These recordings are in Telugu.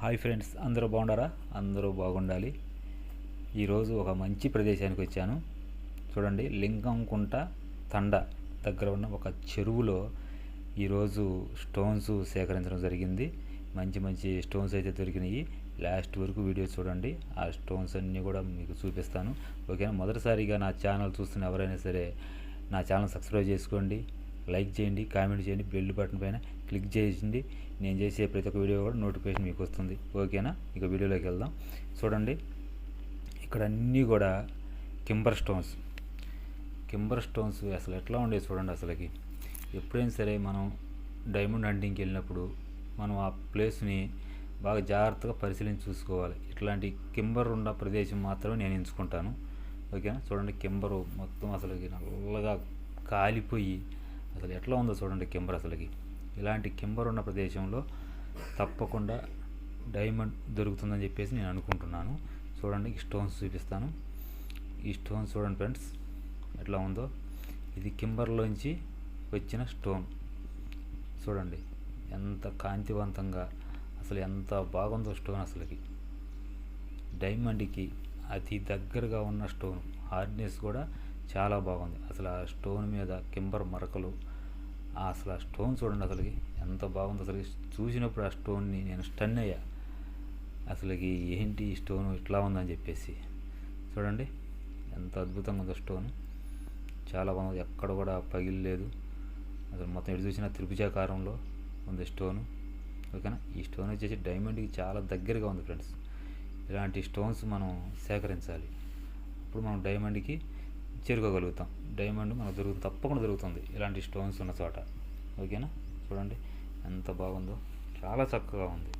హాయ్ ఫ్రెండ్స్ అందరూ బాగుండారా అందరూ బాగుండాలి. ఈరోజు ఒక మంచి ప్రదేశానికి వచ్చాను. చూడండి లింగంకుంట తండ దగ్గర ఉన్న ఒక చెరువులో ఈరోజు స్టోన్స్ సేకరించడం జరిగింది. మంచి మంచి స్టోన్స్ అయితే దొరికినాయి. లాస్ట్ వరకు వీడియో చూడండి. ఆ స్టోన్స్ అన్నీ కూడా మీకు చూపిస్తాను. ఓకేనా? మొదటిసారిగా నా ఛానల్ చూస్తున్న ఎవరైనా సరే నా ఛానల్ సబ్స్క్రైబ్ చేసుకోండి. లైక్ చేయండి కామెంట్ చేయండి బెల్ బటన్ పైన క్లిక్ చేసింది నేను చేసే ప్రతి ఒక్క వీడియో కూడా నోటిఫికేషన్ మీకు వస్తుంది. ఓకేనా? ఇక వీడియోలోకి వెళ్దాం. చూడండి ఇక్కడ అన్నీ కూడా కింబర్ స్టోన్స్. కింబర్ స్టోన్స్ అసలు ఎట్లా ఉండేవి చూడండి అసలుకి. ఎప్పుడైనా సరే మనం డైమండ్ హంటింగ్కి వెళ్ళినప్పుడు మనం ఆ ప్లేస్ని బాగా జాగ్రత్తగా పరిశీలించి చూసుకోవాలి. ఇట్లాంటి కింబర్ ఉన్న ప్రదేశం మాత్రమే నేను ఎంచుకుంటాను. ఓకేనా? చూడండి కింబరు మొత్తం అసలుకి నల్లగా కాలిపోయి అసలు ఎట్లా ఉందో చూడండి కింబర్ అసలుకి. ఇలాంటి కింబర్ ఉన్న ప్రదేశంలో తప్పకుండా డైమండ్ దొరుకుతుందని చెప్పేసి నేను అనుకుంటున్నాను. చూడండి ఈ స్టోన్స్ చూపిస్తాను. ఈ స్టోన్స్ చూడండి ఫ్రెండ్స్ ఎట్లా ఉందో. ఇది కింబర్లోంచి వచ్చిన స్టోన్. చూడండి ఎంత కాంతివంతంగా అసలు ఎంత బాగుందో స్టోన్ అసలుకి. డైమండ్కి అతి దగ్గరగా ఉన్న స్టోన్. హార్డ్నెస్ కూడా చాలా బాగుంది. అసలు ఆ స్టోన్ మీద కింబర్ మరకలు అసలు ఆ స్టోన్ చూడండి అసలుకి. ఎంత బాగుంది అసలు చూసినప్పుడు ఆ స్టోన్ని నేను స్టన్ అయ్యా. అసలుకి ఏంటి ఈ స్టోన్? ఇట్లా ఉందని చెప్పేసి. చూడండి. ఎంత అద్భుతంగా ఉందో స్టోన్. చాలా బాగుంది. ఎక్కడ కూడా పగిలిలేదు. అసలు మొత్తం ఎటు చూసినా త్రిభుజాకారంలో ఉంది స్టోను. ఓకేనా? ఈ స్టోన్ వచ్చేసి డైమండ్కి చాలా దగ్గరగా ఉంది ఫ్రెండ్స్. ఇలాంటి స్టోన్స్ మనం సేకరించాలి. అప్పుడు మనం డైమండ్కి చేరుకోగలుగుతాం. డైమండ్ మనకు దొరుకుతుంది తప్పకుండా దొరుకుతుంది. ఇలాంటి స్టోన్స్ ఉన్న చోట. ఓకేనా చూడండి ఎంత బాగుందో. చాలా చక్కగా ఉంది.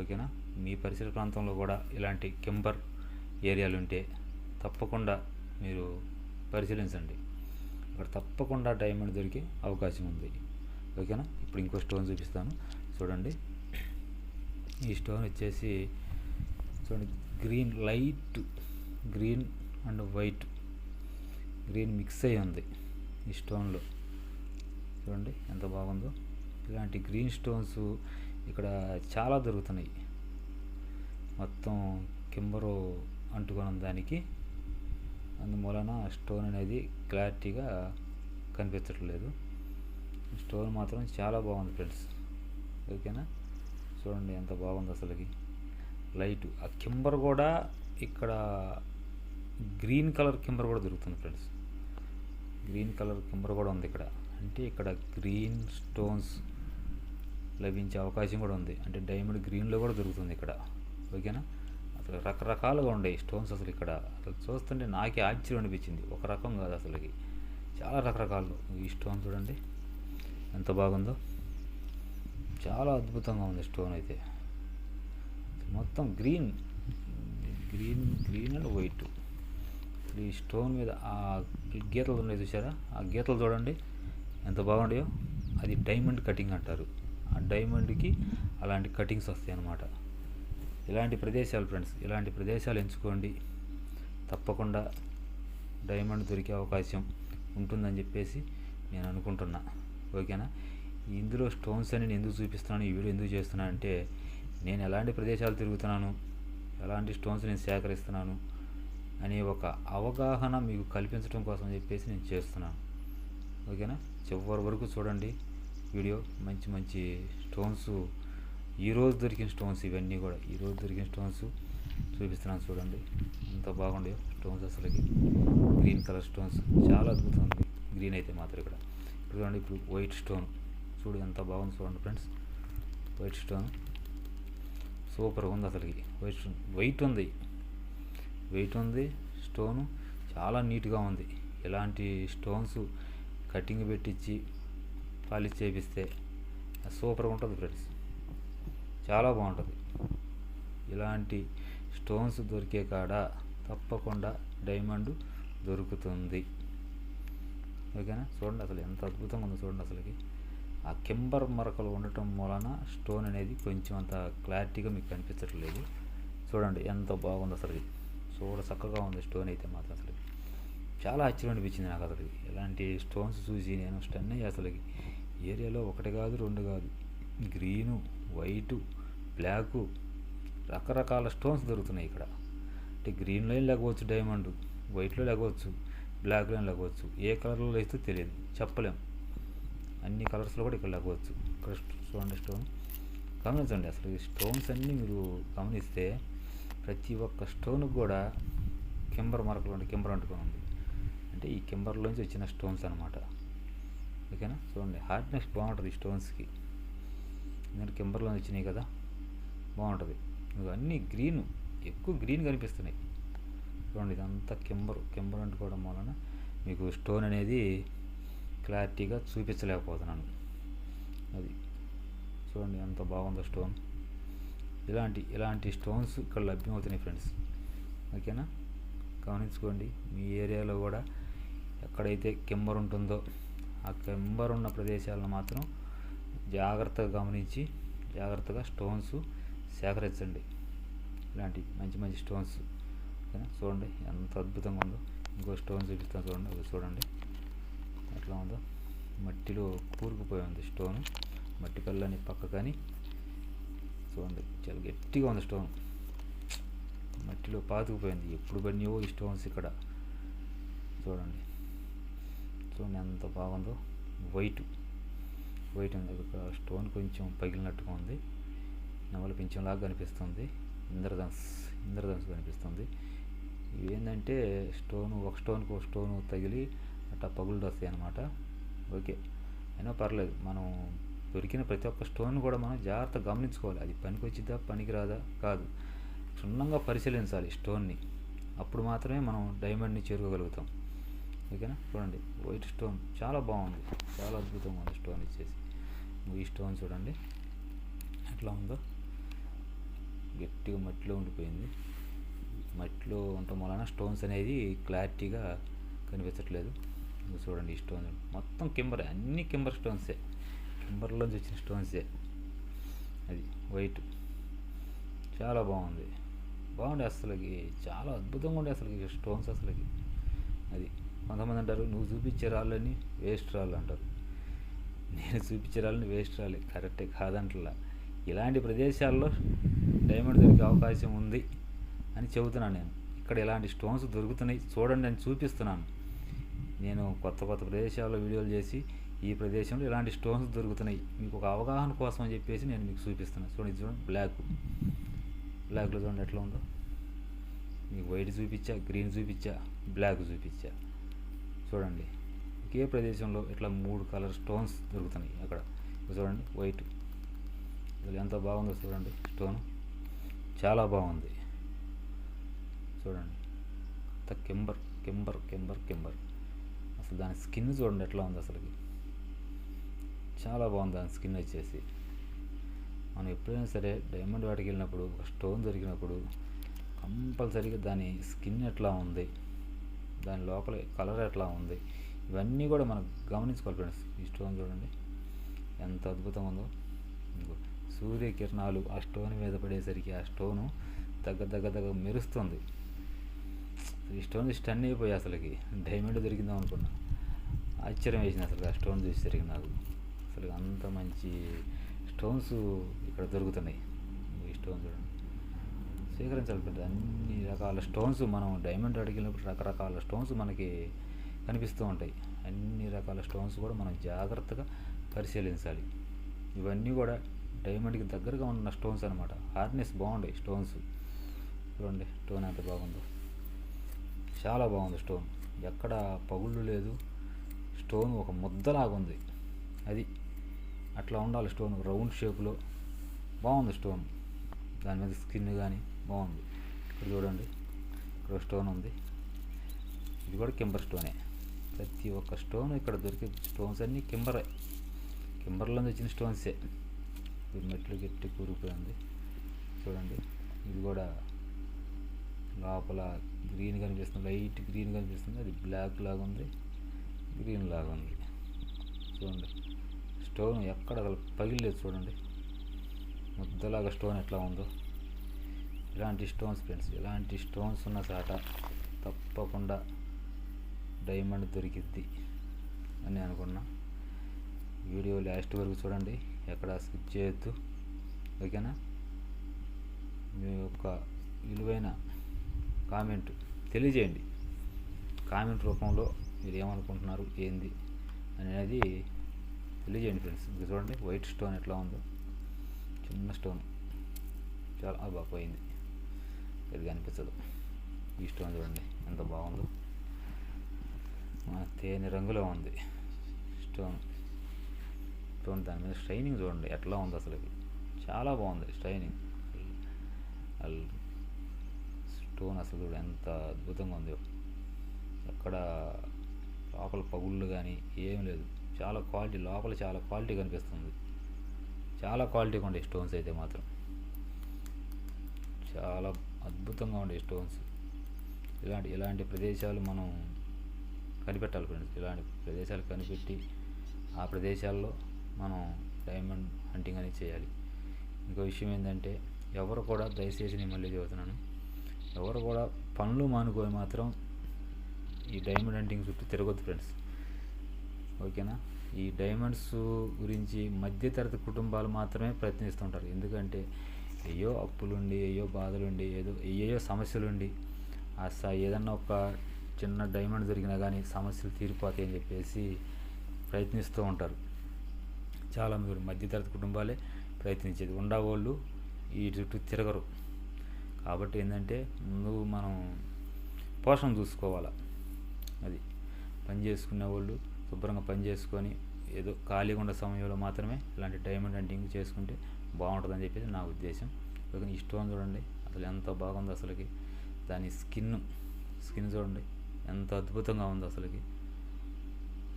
ఓకేనా మీ పరిసర ప్రాంతంలో కూడా ఇలాంటి కెంబర్ ఏరియాలు ఉంటే తప్పకుండా మీరు పరిశీలించండి. ఇక్కడ తప్పకుండా డైమండ్ దొరికే అవకాశం ఉంది. ఓకేనా ఇప్పుడు ఇంకో స్టోన్ చూపిస్తాను. చూడండి. ఈ స్టోన్ వచ్చేసి చూడండి green light green and white green mix అయి ఉంది ఈ స్టోన్లో. చూడండి ఎంత బాగుందో. ఇలాంటి గ్రీన్ స్టోన్స్ ఇక్కడ చాలా దొరుకుతున్నాయి. మొత్తం కింబరు అంటుకున్న దానికి. అందువలన స్టోన్ అనేది క్లారిటీగా కనిపించట్లేదు స్టోన్ మాత్రం చాలా బాగుంది ఫ్రెండ్స్. ఓకేనా? చూడండి ఎంత బాగుంది అసలుకి. లైట్. ఆ కింబర్ కూడా ఇక్కడ గ్రీన్ కలర్ కింబర్ కూడా దొరుకుతుంది ఫ్రెండ్స్. గ్రీన్ కలర్ కింబర్ కూడా ఉంది ఇక్కడ. అంటే ఇక్కడ గ్రీన్ స్టోన్స్ లభించే అవకాశం కూడా ఉంది. అంటే డైమండ్ గ్రీన్లో కూడా దొరుకుతుంది ఇక్కడ. ఓకేనా? అసలు రకరకాలుగా ఉండే స్టోన్స్ అసలు ఇక్కడ. అసలు చూస్తుంటే నాకే ఆశ్చర్యం అనిపించింది. ఒక రకం కాదు అసలుకి. చాలా రకరకాలు ఈ స్టోన్ చూడండి. ఎంత బాగుందో. చాలా అద్భుతంగా ఉంది స్టోన్ అయితే. మొత్తం green. Green green and white. ఈ స్టోన్ మీద ఆ గీతలు ఉన్నాయి చూసారా ఆ గీతలు చూడండి. ఎంత బాగుండయో అది డైమండ్ కటింగ్ అంటారు. ఆ డైమండ్కి అలాంటి కటింగ్స్ వస్తాయి అన్నమాట. ఇలాంటి ప్రదేశాలు ఫ్రెండ్స్ ఇలాంటి ప్రదేశాలు ఎంచుకోండి. తప్పకుండా డైమండ్ దొరికే అవకాశం ఉంటుందని చెప్పేసి నేను అనుకుంటున్నా. ఓకేనా? ఇందులో స్టోన్స్ అని నేను ఎందుకు చూపిస్తున్నాను? ఈ వీడియో ఎందుకు చేస్తున్నాను అంటే నేను ఎలాంటి ప్రదేశాలు తిరుగుతున్నాను? ఎలాంటి స్టోన్స్ నేను సేకరిస్తున్నాను? అనే ఒక అవగాహన మీకు కల్పించడం కోసం చెప్పేసి నేను చేస్తున్నాను. ఓకేనా? చివరి వరకు చూడండి. వీడియో మంచి మంచి స్టోన్స్. ఈరోజు దొరికిన స్టోన్స్ ఇవన్నీ కూడా. ఈరోజు దొరికిన స్టోన్స్ చూపిస్తున్నాను చూడండి. ఎంత బాగుండే స్టోన్స్ అసలుకి. Green colour stones. చాలా అద్భుతం ఉంది. గ్రీన్ అయితే మాత్రం ఇక్కడ. ఇప్పుడు చూడండి ఇప్పుడు వైట్ స్టోన్. చూడు ఎంత బాగుంది చూడండి ఫ్రెండ్స్. White stone. సూపర్ ఉంది అసలుకి. White stone. వైట్ ఉంది. వెయిట్ ఉంది స్టోను చాలా నీట్గా ఉంది. ఇలాంటి స్టోన్స్ కటింగ్ పెట్టించి పాలిష్ చేపిస్తే సూపర్గా ఉంటుంది ఫ్రెండ్స్. చాలా బాగుంటుంది. ఇలాంటి స్టోన్స్ దొరికే కాడ తప్పకుండా డైమండ్ దొరుకుతుంది. ఓకేనా? చూడండి అసలు ఎంత అద్భుతంగా ఉందో చూడండి అసలుకి. ఆ కింబర్ మరకలు ఉండటం వలన స్టోన్ అనేది కొంచెం అంత క్లారిటీగా మీకు కనిపించట్లేదు. చూడండి ఎంత బాగుంది అసలు చూడ చక్కగా ఉంది స్టోన్ అయితే మాత్రం అసలు. చాలా ఆశ్చర్యం అనిపించింది నాకు అసలు. ఇలాంటి స్టోన్స్ చూసి నేను స్టన్ అయ్యి అసలుకి. ఏరియాలో ఒకటి కాదు రెండు కాదు. గ్రీను వైటు బ్లాకు రకరకాల స్టోన్స్ దొరుకుతున్నాయి ఇక్కడ. అంటే గ్రీన్ లైన్ లేకపోవచ్చు డైమండ్ వైట్లో లేకపోవచ్చు బ్లాక్ లైన్ లేకపోవచ్చు. ఏ కలర్లో లేస్తే తెలియదు. చెప్పలేం. అన్ని కలర్స్లో కూడా ఇక్కడ లేకపోవచ్చు. ఇక్కడ చూడండి స్టోన్. గమనించండి అసలు ఈ స్టోన్స్ అన్నీ మీరు గమనిస్తే ప్రతి ఒక్క స్టోన్ కూడా కింబర్ మరకలు ఉండి కింబర్ అంటుకొని ఉంది. అంటే ఈ కింబర్లోంచి వచ్చిన స్టోన్స్ అనమాట ఓకేనా? చూడండి హార్డ్నెస్ బాగుంటుంది ఈ స్టోన్స్కి. ఎందుకంటే కింబర్లో వచ్చినాయి కదా బాగుంటుంది. ఇవి అన్నీ గ్రీన్ ఎక్కువ గ్రీన్ కనిపిస్తున్నాయి. చూడండి ఇదంతా కింబర్ కింబర్ అంటుకోవడం వలన మీకు స్టోన్ అనేది క్లారిటీగా చూపించలేకపోతున్నాను. అది. చూడండి ఎంత బాగుందో స్టోన్. ఇలాంటి ఇలాంటి స్టోన్స్ ఇక్కడ లభ్యమవుతున్నాయి ఫ్రెండ్స్. ఓకేనా? గమనించుకోండి. మీ ఏరియాలో కూడా ఎక్కడైతే కెంబర్ ఉంటుందో ఆ కెంబర్ ఉన్న ప్రదేశాలను మాత్రం జాగ్రత్తగా గమనించి జాగ్రత్తగా స్టోన్స్ సేకరించండి. ఇలాంటి మంచి మంచి స్టోన్స్. ఓకేనా? చూడండి ఎంత అద్భుతంగా ఉందో. ఇంకో స్టోన్ చూపిస్తాను చూడండి అది చూడండి. ఎట్లా ఉందో? మట్టిలో కూరుకుపోయి ఉంది స్టోన్. మట్టి కళ్ళని పక్క కానీ చూడండి చాలా గట్టిగా ఉంది స్టోన్. మట్టిలో పాతుకుపోయింది. ఎప్పుడు పడినాయో ఈ స్టోన్స్ ఇక్కడ. చూడండి. చూడండి ఎంత బాగుందో. వైట్. వైట్ ఉంది ఇక్కడ స్టోన్ కొంచెం పగిలినట్టుగా ఉంది. నవల లాగా కనిపిస్తుంది. ఇంద్రధన్స్ ఇంద్రధన్స్ కనిపిస్తుంది. ఇవేంటంటే స్టోను ఒక స్టోన్కి ఒక స్టోను తగిలి అట్లా పగులు వస్తాయి అన్నమాట ఓకే. అయినా పర్లేదు. మనం దొరికిన ప్రతి ఒక్క స్టోన్ కూడా మనం జాగ్రత్తగా గమనించుకోవాలి. అది పనికి వచ్చిద్దా పనికిరాదా? కాదు. క్షుణ్ణంగా పరిశీలించాలి స్టోన్ని. అప్పుడు మాత్రమే మనం డైమండ్ని చేరుకోగలుగుతాం. ఓకేనా? చూడండి. White stone. చాలా బాగుంది. చాలా అద్భుతంగా ఉంది స్టోన్ ఇచ్చేసి. ఈ స్టోన్ చూడండి. ఎట్లా ఉందో. గట్టిగా మట్టిలో ఉండిపోయింది. మట్టిలో ఉండటం వలన స్టోన్స్ అనేది క్లారిటీగా కనిపించట్లేదు. చూడండి ఈ స్టోన్. మొత్తం కింబర్. అన్ని కింబర్ స్టోన్సే. అంబర్లోంచి వచ్చిన స్టోన్సే అది వైట్. చాలా బాగుంది. బాగుండే అసలుకి. చాలా అద్భుతంగా ఉండే అసలుకి స్టోన్స్ అసలుకి. అది కొంతమంది అంటారు నువ్వు చూపించే రాళ్ళని వేస్ట్ రాళ్ళు అంటారు. నేను చూపించే రాళ్ళని వేస్ట్ రాలే కరెక్టే కాదంటలా. ఇలాంటి ప్రదేశాల్లో డైమండ్ దొరికే అవకాశం ఉంది అని చెబుతున్నాను నేను. ఇక్కడ ఇలాంటి స్టోన్స్ దొరుకుతున్నాయి. చూడండి అని చూపిస్తున్నాను. నేను కొత్త కొత్త ప్రదేశాల్లో వీడియోలు చేసి ఈ ప్రదేశంలో ఇలాంటి స్టోన్స్ దొరుకుతున్నాయి. మీకు ఒక అవగాహన కోసం అని చెప్పేసి నేను మీకు చూపిస్తున్నాను చూడండి చూడండి బ్లాక్ బ్లాక్లో చూడండి ఎట్లా ఉందో. మీకు వైట్ చూపించా గ్రీన్ చూపించా బ్లాక్ చూపించా చూడండి ఒకే ప్రదేశంలో ఇట్లా మూడు కలర్ స్టోన్స్ దొరుకుతున్నాయి అక్కడ. చూడండి వైట్ అసలు ఎంత బాగుందో చూడండి స్టోన్ చాలా బాగుంది. చూడండి అంత కింబర్ కెంబర్ కింబర్ కింబర్. అసలు దాని స్కిన్ చూడండి ఎట్లా ఉంది అసలుకి. చాలా బాగుంది దాని స్కిన్ వచ్చేసి. మనం ఎప్పుడైనా సరే డైమండ్ వాటికి వెళ్ళినప్పుడు ఒక స్టోన్ దొరికినప్పుడు కంపల్సరీగా దాని స్కిన్ ఎట్లా ఉంది దాని లోపల కలర్ ఎట్లా ఉంది ఇవన్నీ కూడా మనం గమనించుకోవాలి ఫ్రెండ్స్. ఈ స్టోన్ చూడండి. ఎంత అద్భుతంగా ఉందో. సూర్యకిరణాలు ఆ స్టోన్ మీద పడేసరికి ఆ స్టోను దగ్గర దగ్గర దగ్గర మెరుస్తుంది. ఈ స్టోన్ స్టన్ అయిపోయి అసలుకి. డైమండ్ దొరికిందాం అనుకున్నా. ఆశ్చర్యం వేసింది అసలు ఆ స్టోన్ చూసేసరికి నాకు. అసలు అంత మంచి స్టోన్స్ ఇక్కడ దొరుకుతున్నాయి. ఈ స్టోన్స్ చూడండి. సేకరించాలి పెద్ద అన్ని రకాల స్టోన్స్ మనం డైమండ్ అడిగినప్పుడు రకరకాల స్టోన్స్ మనకి కనిపిస్తూ ఉంటాయి. అన్ని రకాల స్టోన్స్ కూడా మనం జాగ్రత్తగా పరిశీలించాలి. ఇవన్నీ కూడా డైమండ్కి దగ్గరగా ఉన్న స్టోన్స్ అనమాట హార్నెస్ బాగుంటాయి స్టోన్స్. చూడండి స్టోన్ ఎంత బాగుందో. చాలా బాగుంది స్టోన్. ఎక్కడ పగుళ్ళు లేదు. స్టోన్ ఒక ముద్దలాగా ఉంది అది అట్లా ఉండాలి స్టోన్. రౌండ్ షేప్లో. బాగుంది స్టోన్. దాని మీద స్కిన్ కానీ బాగుంది. ఇక్కడ చూడండి. ఇక్కడ స్టోన్ ఉంది. ఇది కూడా కింబర్ స్టోనే. ప్రతి ఒక్క స్టోన్ ఇక్కడ దొరికే స్టోన్స్ అన్నీ కింబరే. కింబర్లో వచ్చిన స్టోన్సే. ఇది మెట్లు గట్టి కూరిపోయింది చూడండి. ఇది కూడా లోపల గ్రీన్ కనిపిస్తుంది. లైట్ గ్రీన్ కనిపిస్తుంది. అది బ్లాక్ లాగా ఉంది గ్రీన్ లాగా ఉంది చూడండి. స్టోన్ ఎక్కడ పగిలేదు చూడండి. ముద్దలాగా స్టోన్ ఎట్లా ఉందో. ఇలాంటి స్టోన్స్ ఫ్రెండ్స్ ఇలాంటి స్టోన్స్ ఉన్న చాట తప్పకుండా డైమండ్ దొరికిద్ది అని అనుకున్నా. వీడియో లాస్ట్ వరకు చూడండి ఎక్కడ స్కిప్ చేయొద్దు. ఓకేనా? మీ యొక్క విలువైన కామెంట్ తెలియజేయండి. కామెంట్ రూపంలో మీరు ఏమనుకుంటున్నారు ఏంది అనేది తెలియజేయండి ఫ్రెండ్స్. ఇది చూడండి వైట్ స్టోన్ ఎట్లా ఉందో. చిన్న స్టోన్ చాలా బాగా పోయింది. ఇది కనిపించదు ఈ స్టోన్ చూడండి ఎంత బాగుందో. తేని తేనె రంగులో ఉంది. స్టోన్ స్టోన్ దాని మీద షైనింగ్ చూడండి ఎట్లా ఉంది అసలు చాలా బాగుంది షైనింగ్ స్టోన్ అసలు చూడు ఎంత అద్భుతంగా ఉంది. ఎక్కడ లోపల పగుళ్ళు కానీ ఏం లేదు. చాలా క్వాలిటీ లోపల చాలా క్వాలిటీ కనిపిస్తుంది. చాలా క్వాలిటీగా ఉండే స్టోన్స్ అయితే మాత్రం. చాలా అద్భుతంగా ఉండే స్టోన్స్. ఇలాంటి ఇలాంటి ప్రదేశాలు మనం కనిపెట్టాలి ఫ్రెండ్స్. ఇలాంటి ప్రదేశాలు కనిపెట్టి ఆ ప్రదేశాల్లో మనం డైమండ్ హంటింగ్ అనేది చేయాలి. ఇంకో విషయం ఏంటంటే ఎవరు కూడా దయచేసి నేను మళ్ళీ చెబుతున్నాను. ఎవరు కూడా పనులు మానుకొని మాత్రం ఈ డైమండ్ హంటింగ్ చుట్టూ తిరగొద్దు ఫ్రెండ్స్. ఓకేనా? ఈ డైమండ్స్ గురించి మధ్యతరగతి కుటుంబాలు మాత్రమే ప్రయత్నిస్తుంటారు. ఎందుకంటే ఏయో అప్పులుండి ఏయో బాధలుండి ఏదో ఏయో సమస్యలుండి అసలు ఏదన్నా ఒక చిన్న డైమండ్ దొరికినా కానీ సమస్యలు తీరిపోతాయి అని చెప్పేసి ప్రయత్నిస్తూ ఉంటారు. చాలా మీరు మధ్యతరగతి కుటుంబాలే ప్రయత్నించేది. ఉండవాళ్ళు ఈ చుట్టూ తిరగరు. కాబట్టి ఏంటంటే ముందు మనం పోషణ చూసుకోవాలా. అది పని చేసుకునే వాళ్ళు శుభ్రంగా పని చేసుకొని ఏదో ఖాళీగా ఉన్న సమయంలో మాత్రమే ఇలాంటి డైమండ్ హంటింగ్ చేసుకుంటే బాగుంటుందని చెప్పేసి నా ఉద్దేశం. ఓకే ఈ స్టోన్ చూడండి అసలు ఎంత బాగుంది అసలుకి. దాని స్కిన్ స్కిన్ చూడండి ఎంత అద్భుతంగా ఉంది అసలుకి.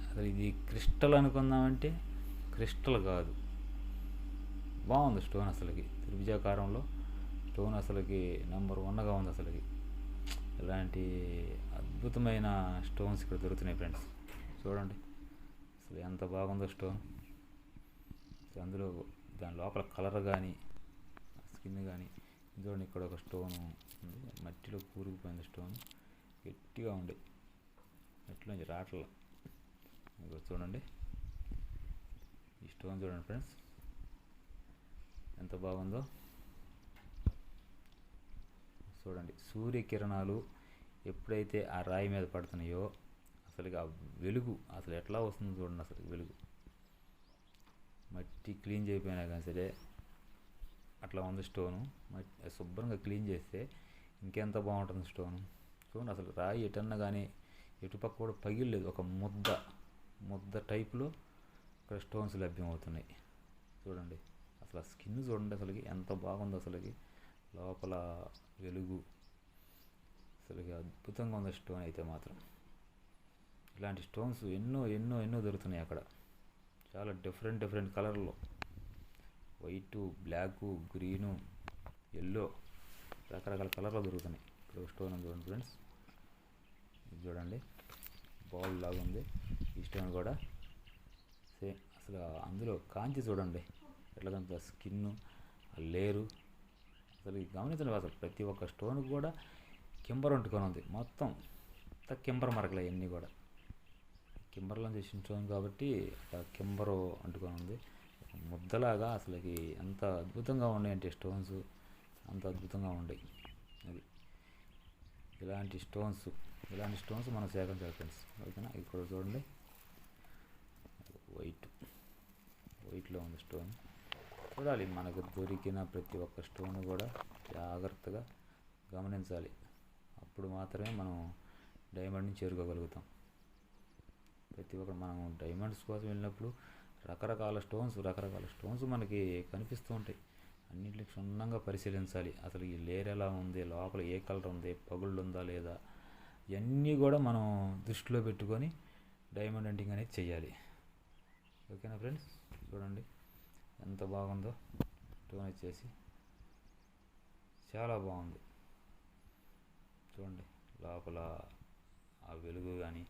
అసలు ఇది క్రిస్టల్ అనుకుందామంటే క్రిస్టల్ కాదు. బాగుంది స్టోన్ అసలుకి. త్రిభుజాకారంలో స్టోన్ అసలుకి నెంబర్ వన్గా ఉంది అసలుకి. ఇలాంటి అద్భుతమైన స్టోన్స్ ఇక్కడ దొరుకుతున్నాయి ఫ్రెండ్స్ చూడండి. అసలు ఎంత బాగుందో స్టోన్. అందులో దాని లోపల కలర్ కానీ స్కిన్ కానీ చూడండి ఇక్కడ ఒక స్టోన్ ఉంది. మట్టిలో కూరుకుపోయింది స్టోన్. గట్టిగా ఉండే మట్టిలోంచి రాట్ల. చూడండి. ఈ స్టోన్ చూడండి ఫ్రెండ్స్. ఎంత బాగుందో. చూడండి సూర్యకిరణాలు ఎప్పుడైతే ఆ రాయి మీద పడుతున్నాయో అసలుగా ఆ వెలుగు అసలు ఎట్లా వస్తుందో చూడండి అసలు వెలుగు. మట్టి క్లీన్ చేయకపోయినా కానీ సరే అట్లా ఉంది స్టోను. మట్టి శుభ్రంగా క్లీన్ చేస్తే ఇంకెంత బాగుంటుంది స్టోను. చూడండి అసలు రాయి ఎటన్నా కానీ ఎటుపక్క కూడా పగిలేదు ఒక ముద్ద ముద్ద టైపులో ఇక్కడ స్టోన్స్ లభ్యమవుతున్నాయి. చూడండి అసలు ఆ స్కిన్ చూడండి అసలుకి ఎంత బాగుందో అసలుకి. లోపల వెలుగు అసలుకి అద్భుతంగా ఉంది స్టోన్ అయితే మాత్రం. ఇలాంటి స్టోన్స్ ఎన్నో ఎన్నో ఎన్నో దొరుకుతున్నాయి అక్కడ. చాలా డిఫరెంట్ డిఫరెంట్ కలర్లో. వైటు బ్లాకు గ్రీను ఎల్లో రకరకాల కలర్లో దొరుకుతున్నాయి. ఇక్కడ స్టోన్ ఉంది చూడండి ఫ్రెండ్స్. ఇది చూడండి. బాల్ లాగా ఉంది. ఈ స్టోన్ కూడా సేమ్ అసలు అందులో కాంతి చూడండి. ఎట్లా కనుక స్కిన్ లేరు. అసలు గమనించండి అసలు. ప్రతి ఒక్క స్టోన్ కూడా కింబర్ వంటుకొని ఉంది. మొత్తం కింబర్ మరకలు అవన్నీ కూడా. కింబర్లో చేసిన స్టోన్ కాబట్టి ఆ కింబర్ అంటుకొని ఉంది. ముద్దలాగా అసలుకి ఎంత అద్భుతంగా ఉన్నాయంటే స్టోన్స్ అంత అద్భుతంగా ఉండేవి అది ఇలాంటి స్టోన్స్ ఇలాంటి స్టోన్స్ మనం సేకరించాలి ఫ్రెండ్స్ ఓకేనా? ఇక్కడ చూడండి. వైట్ వైట్లో ఉంది స్టోన్ చూడాలి మనకు దొరికిన ప్రతి ఒక్క స్టోన్ కూడా జాగ్రత్తగా గమనించాలి. అప్పుడు మాత్రమే మనం డైమండ్ని చేరుకోగలుగుతాం. ప్రతి ఒక్కరు మనం డైమండ్స్ కోసం వెళ్ళినప్పుడు రకరకాల స్టోన్స్ రకరకాల స్టోన్స్ మనకి కనిపిస్తూ ఉంటాయి. అన్నింటిని క్షుణ్ణంగా పరిశీలించాలి. అసలు ఈ లేర్ ఎలా ఉంది? లోపల ఏ కలర్ ఉంది? పగుళ్ళు ఉందా లేదా? ఇవన్నీ కూడా మనం దృష్టిలో పెట్టుకొని డైమండ్ హంటింగ్ అనేది చేయాలి. ఓకేనా ఫ్రెండ్స్ చూడండి. ఎంత బాగుందో. స్టోన్ వచ్చేసి చాలా బాగుంది. చూడండి. లోపల ఆ వెలుగు కానీ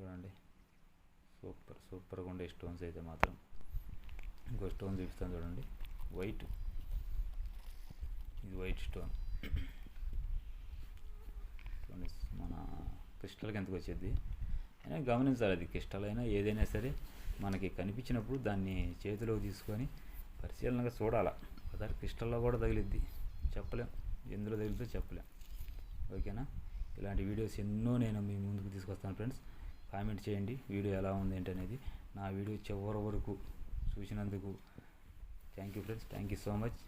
చూడండి. సూపర్ సూపర్గా ఉండే స్టోన్స్ అయితే మాత్రం. ఇంకో స్టోన్ చూపిస్తాను చూడండి. వైట్. ఇది వైట్ స్టోన్. చూడండి మన క్రిస్టల్కి ఎంతకు వచ్చేది? అయినా గమనించాలి అది క్రిస్టల్ అయినా ఏదైనా సరే మనకి కనిపించినప్పుడు దాన్ని చేతిలోకి తీసుకొని పరిశీలనగా చూడాలి. ఒకసారి క్రిస్టల్లో కూడా తగిలిద్ది. చెప్పలేం. ఎందులో తగిలితే చెప్పలేం. ఓకేనా? ఇలాంటి వీడియోస్ ఎన్నో నేను మీ ముందుకు తీసుకొస్తాను ఫ్రెండ్స్. కామెంట్ చేయండి. వీడియో ఎలా ఉంది ఏంటి అనేది నా వీడియో చివరి వరకు చూసినందుకు thank you friends. Thank you so much.